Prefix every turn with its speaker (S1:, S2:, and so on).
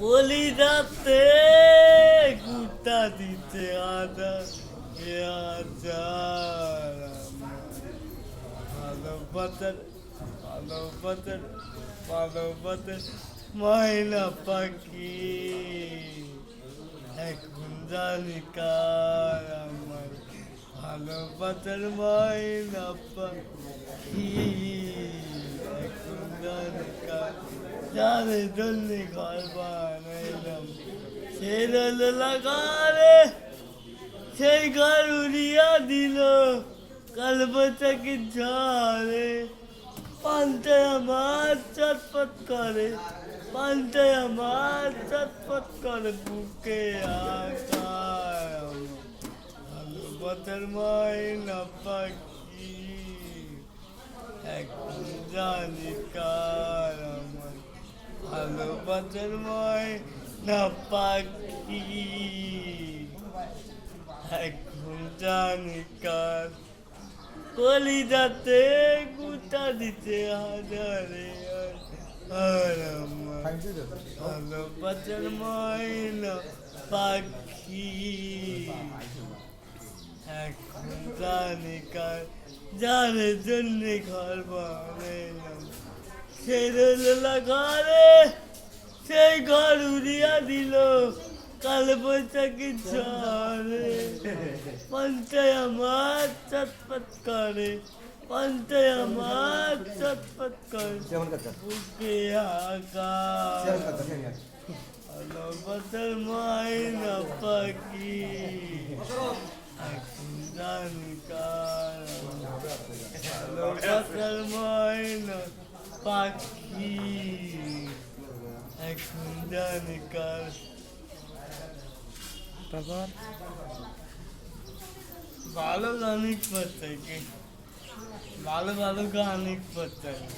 S1: কলিজাতে গুটা দিতে আদা এ আচার ভালোবাসার ভালোবাসার ভালোবাসার ময়না পাখি। এখন জানি কার আমার। ভালোবাসার ময়না পাখি। এখন জানি কার বানাইলাম সে রল লাগারে সেই ঘর উড়িয়া দিল কাল বৈশাখী ঝড়ে। পান্তে আমার চটপট করে, পান্তে আমার চটপট করে বুকে আকার ভালোবাসার ময়না পাখি, এখন জানি কার আমার ভালোবাসার ময়না পাখি। এখন জানি কার। কলিজাতে গুটা দিতে হাজারে আমার ভালোবাসার ময়না পাখি। এখন জানি কার, যার জন্য ঘর বানাইলাম। সেই ঘরে। সেই ঘর উড়িয়া দিল। কাল বৈশাখী ঝড়ে। পঞ্চায় আমার চটপট করে। পঞ্চায় আমার চটপট করে। বুকে আকাশ। ভালোবাসার মাইনা পাখি। এখন জানি মাইনা পাখি। अखुदा निकाल भगवान बालों का अनेक पत्ता है बालों बालों
S2: का अनेक पत्ता है